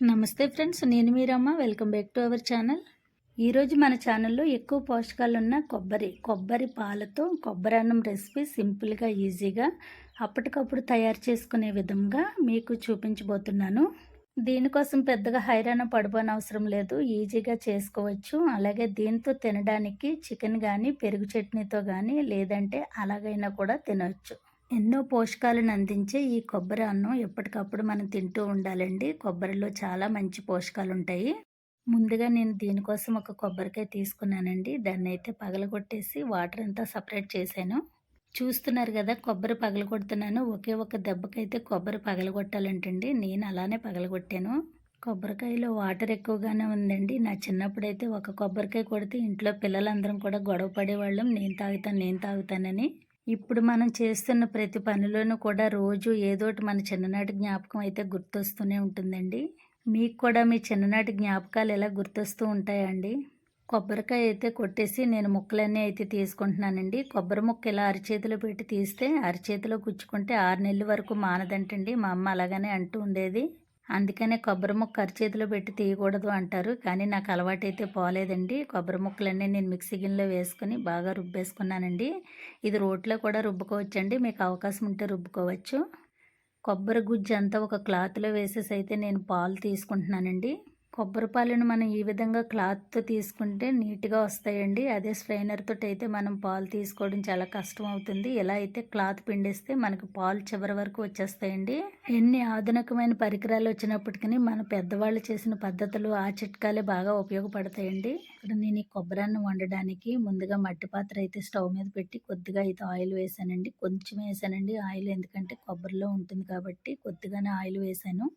నమస్తే ఫ్రెండ్స్ నేను Meeramma welcome back to our channel. ఈరోజు మన ఛానల్లో ఎక్కువ పోషకాలు ఉన్న కొబ్బరి కొబ్బరి పాలతో కొబ్బరి అన్నం రెసిపీ సింపుల్గా ఈజీగా అప్పటికప్పుడు తయారు చేసుకునే విధంగా మీకు చూపించబోతున్నాను. దీనికోసం పెద్దగా హైరాణ పడిపోని అవసరం లేదు. ఈజీగా చేసుకోవచ్చు. అలాగే దీంతో తినడానికి చికెన్ కానీ పెరుగు చట్నీతో కానీ లేదంటే అలాగైనా కూడా తినవచ్చు ఎన్నో పోషకాలను అందించే ఈ కొబ్బరి అన్నం ఎప్పటికప్పుడు మనం తింటూ ఉండాలండి. కొబ్బరిలో చాలా మంచి పోషకాలు ఉంటాయి ముందుగా నేను దీనికోసం ఒక కొబ్బరికాయ తీసుకున్నానండి. దాన్ని అయితే పగలగొట్టేసి వాటర్ అంతా సపరేట్ చేశాను. చూస్తున్నారు కదా కొబ్బరి పగలగొడుతున్నాను. ఒకే ఒక దెబ్బకైతే కొబ్బరి పగలగొట్టాలంటండి. నేను అలానే పగలగొట్టాను. కొబ్బరికాయలో వాటర్ ఎక్కువగానే ఉందండి. నా చిన్నప్పుడైతే ఒక కొబ్బరికాయ కొడితే ఇంట్లో పిల్లలందరం కూడా గొడవ పడేవాళ్ళం. నేను తాగుతాను నేను తాగుతానని. ఇప్పుడు మనం చేస్తున్న ప్రతి పనిలోనూ కూడా రోజు ఏదోటి మన చిన్ననాటి జ్ఞాపకం అయితే గుర్తొస్తూనే ఉంటుందండి. మీకు కూడా మీ చిన్ననాటి జ్ఞాపకాలు ఎలా గుర్తొస్తూ ఉంటాయండి? కొబ్బరికాయ అయితే కొట్టేసి నేను ముక్కలన్నీ అయితే తీసుకుంటున్నానండి. కొబ్బరి ముక్క ఇలా అరిచేతిలో పెట్టి తీస్తే అరిచేతిలో గుచ్చుకుంటే ఆరు నెలల వరకు మానదంటండి. మా అమ్మ అలాగనే అంటూ ఉండేది. అందుకనే కొబ్బరి ముక్క అరిచేతిలో పెట్టి తీయకూడదు అంటారు. కానీ నాకు అలవాటైతే పోలేదండి. కొబ్బరి ముక్కలన్నీ నేను మిక్సీ గిన్నెలో వేసుకొని బాగా రుబ్బేసుకున్నానండి. ఇది రోట్లో కూడా రుబ్బుకోవచ్చండి. మీకు అవకాశం ఉంటే రుబ్బుకోవచ్చు. కొబ్బరి గుజ్జు అంతా ఒక క్లాత్లో వేసేసి అయితే నేను పాలు తీసుకుంటున్నానండి. కొబ్బరి పాలను మనం ఈ విధంగా క్లాత్తో తీసుకుంటే నీట్గా వస్తాయండి. అదే స్ట్రైనర్తో అయితే మనం పాలు తీసుకోవడం చాలా కష్టం అవుతుంది. ఎలా అయితే క్లాత్ పిండేస్తే మనకు పాలు చివరి వరకు వచ్చేస్తాయండి. ఎన్ని ఆధునికమైన పరికరాలు వచ్చినప్పటికీ మన పెద్దవాళ్ళు చేసిన పద్ధతులు ఆ చిట్కాలే బాగా ఉపయోగపడతాయండి. ఇక్కడ నేను ఈ కొబ్బరాన్ని వండడానికి ముందుగా మట్టి పాత్ర అయితే స్టవ్ మీద పెట్టి కొద్దిగా అయితే ఆయిల్ వేసానండి. కొంచెం వేసానండి. ఆయిల్ ఎందుకంటే కొబ్బరిలో ఉంటుంది కాబట్టి కొద్దిగానే ఆయిల్ వేసాను.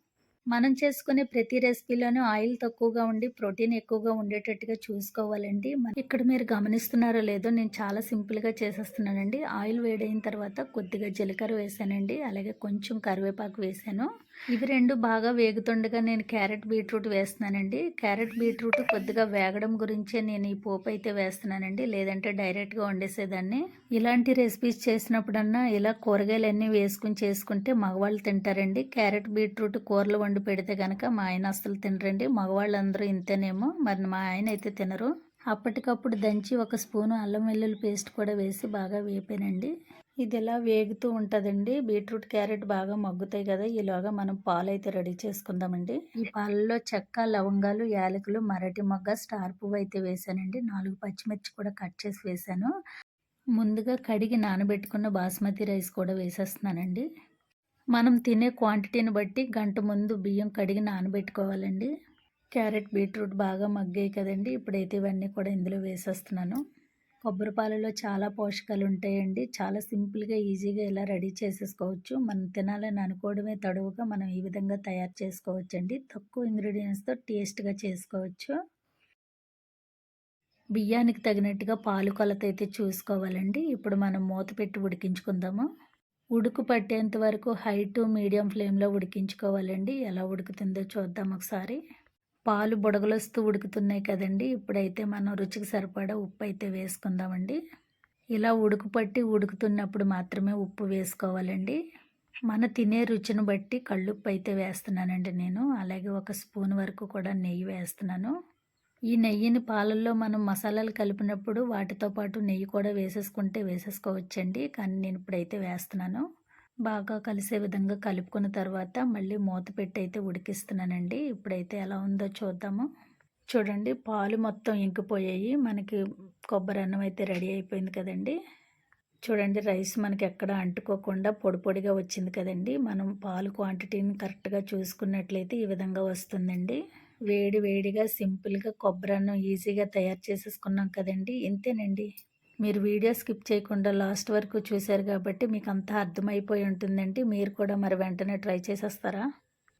మనం చేసుకునే ప్రతి రెసిపీలోనూ ఆయిల్ తక్కువగా ఉండి ప్రోటీన్ ఎక్కువగా ఉండేటట్టుగా చూసుకోవాలండి. ఇక్కడ మీరు గమనిస్తున్నారో లేదో నేను చాలా సింపుల్గా చేసేస్తున్నానండి. ఆయిల్ వేడైన తర్వాత కొద్దిగా జీలకర్ర వేసానండి. అలాగే కొంచెం కరివేపాకు వేసాను. ఇవి రెండు బాగా వేగుతుండగా నేను క్యారెట్ బీట్రూట్ వేస్తున్నానండి. క్యారెట్ బీట్రూట్ కొద్దిగా వేగడం గురించే నేను ఈ పోపు అయితే వేస్తున్నానండి. లేదంటే డైరెక్ట్గా వండేసేదాన్ని. ఇలాంటి రెసిపీస్ చేసినప్పుడన్నా ఇలా కూరగాయలన్నీ వేసుకుని చేసుకుంటే మగవాళ్ళు తింటారండి. క్యారెట్ బీట్రూట్ కూరలు వండి పెడితే కనుక మా ఆయన అసలు తినరండి. మగవాళ్ళందరూ ఇంతేనేమో. మరి మా ఆయన అయితే తినరు. అప్పటికప్పుడు దంచి ఒక స్పూను అల్లం వెల్లుల్లి పేస్ట్ కూడా వేసి బాగా వేపానండి. ఇది ఎలా వేగుతూ ఉంటుందండి. బీట్రూట్ క్యారెట్ బాగా మగ్గుతాయి కదా. ఈలోగా మనం పాలు అయితే రెడీ చేసుకుందామండి. ఈ పాలలో చెక్క లవంగాలు యాలకులు మరటి మొగ్గ స్టార్ పువ్వు అయితే వేసానండి. నాలుగు పచ్చిమిర్చి కూడా కట్ చేసి వేసాను. ముందుగా కడిగి నానబెట్టుకున్న బాస్మతి రైస్ కూడా వేసేస్తున్నానండి. మనం తినే క్వాంటిటీని బట్టి గంట ముందు బియ్యం కడిగి నానబెట్టుకోవాలండి. క్యారెట్ బీట్రూట్ బాగా మగ్గాయి కదండి. ఇప్పుడైతే ఇవన్నీ కూడా ఇందులో వేసేస్తున్నాను. కొబ్బరి పాలలో చాలా పోషకాలు ఉంటాయండి. చాలా సింపుల్గా ఈజీగా ఇలా రెడీ చేసేసుకోవచ్చు. మనం తినాలని అనుకోవడమే తడువుగా మనం ఈ విధంగా తయారు చేసుకోవచ్చు అండి తక్కువ ఇంగ్రీడియంట్స్తో టేస్ట్గా చేసుకోవచ్చు. బియ్యానికి తగినట్టుగా పాలు కొలత అయితే చూసుకోవాలండి. ఇప్పుడు మనం మూత పెట్టి ఉడికించుకుందాము. ఉడుకు పట్టేంత వరకు హై టు మీడియం ఫ్లేమ్లో ఉడికించుకోవాలండి. ఎలా ఉడుకుతుందో చూద్దాం ఒకసారి. పాలు బుడగలొస్తూ ఉడుకుతున్నాయి కదండి. ఇప్పుడైతే మనం రుచికి సరిపడా ఉప్పు అయితే వేసుకుందామండి. ఇలా ఉడుకు పట్టి ఉడుకుతున్నప్పుడు మాత్రమే ఉప్పు వేసుకోవాలండి. మన తినే రుచిని బట్టి కళ్ళుప్పు అయితే వేస్తున్నానండి నేను. అలాగే ఒక స్పూన్ వరకు కూడా నెయ్యి వేస్తున్నాను. ఈ నెయ్యిని పాలల్లో మనం మసాలాలు కలిపినప్పుడు వాటితో పాటు నెయ్యి కూడా వేసేసుకుంటే వేసేసుకోవచ్చండి. కానీ నేను ఇప్పుడైతే వేస్తున్నాను. బాగా కలిసే విధంగా కలుపుకున్న తర్వాత మళ్ళీ మూత పెట్టి అయితే ఉడికిస్తున్నానండి. ఇప్పుడైతే ఎలా ఉందో చూద్దాము. చూడండి పాలు మొత్తం ఇంకిపోయాయి. మనకి కొబ్బరి అన్నం అయితే రెడీ అయిపోయింది కదండి. చూడండి రైస్ మనకి ఎక్కడ అంటుకోకుండా పొడి పొడిగా వచ్చింది కదండి. మనం పాలు క్వాంటిటీని కరెక్ట్గా చూసుకున్నట్లయితే ఈ విధంగా వస్తుందండి. వేడి వేడిగా సింపుల్గా కొబ్బరి అన్నం ఈజీగా తయారు చేసేసుకున్నాం కదండి. ఇంతేనండి. మీరు వీడియో స్కిప్ చేయకుండా లాస్ట్ వరకు చూశారు కాబట్టి మీకు అంతా అర్థమైపోయి ఉంటుందండి. మీరు కూడా మరి వెంటనే ట్రై చేసేస్తారా?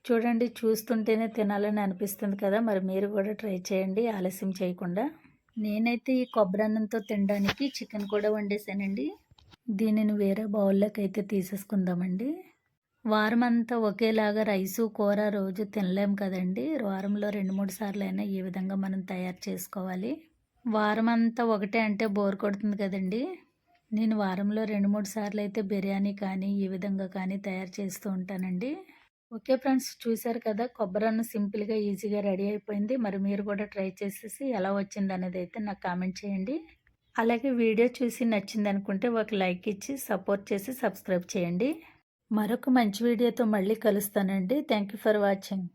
చూడండి చూస్తుంటేనే తినాలని అనిపిస్తుంది కదా. మరి మీరు కూడా ట్రై చేయండి ఆలస్యం చేయకుండా. నేనైతే ఈ కొబ్బరి అన్నంతో తినడానికి చికెన్ కూడా వండేసానండి. దీనిని వేరే బౌల్లోకి అయితే తీసేసుకుందామండి. వారం అంతా ఒకేలాగా రైసు కూర రోజు తినలేం కదండి. వారంలో రెండు మూడు సార్లు అయినా ఈ విధంగా మనం తయారు చేసుకోవాలి. వారం అంతా ఒకటే అంటే బోర్ కొడుతుంది కదండి. నేను వారంలో రెండు మూడు సార్లు అయితే బిర్యానీ కానీ ఈ విధంగా కానీ తయారు చేస్తూ ఉంటానండి. ఓకే ఫ్రెండ్స్ చూశారు కదా కొబ్బరి అన్నం సింపుల్గా ఈజీగా రెడీ అయిపోయింది. మరి మీరు కూడా ట్రై చేసేసి ఎలా వచ్చింది అనేది అయితే నాకు కామెంట్ చేయండి. అలాగే వీడియో చూసి నచ్చింది అనుకుంటే ఒక లైక్ ఇచ్చి సపోర్ట్ చేసి సబ్స్క్రైబ్ చేయండి. మరొక మంచి వీడియోతో మళ్ళీ కలుస్తానండి. Thank you for watching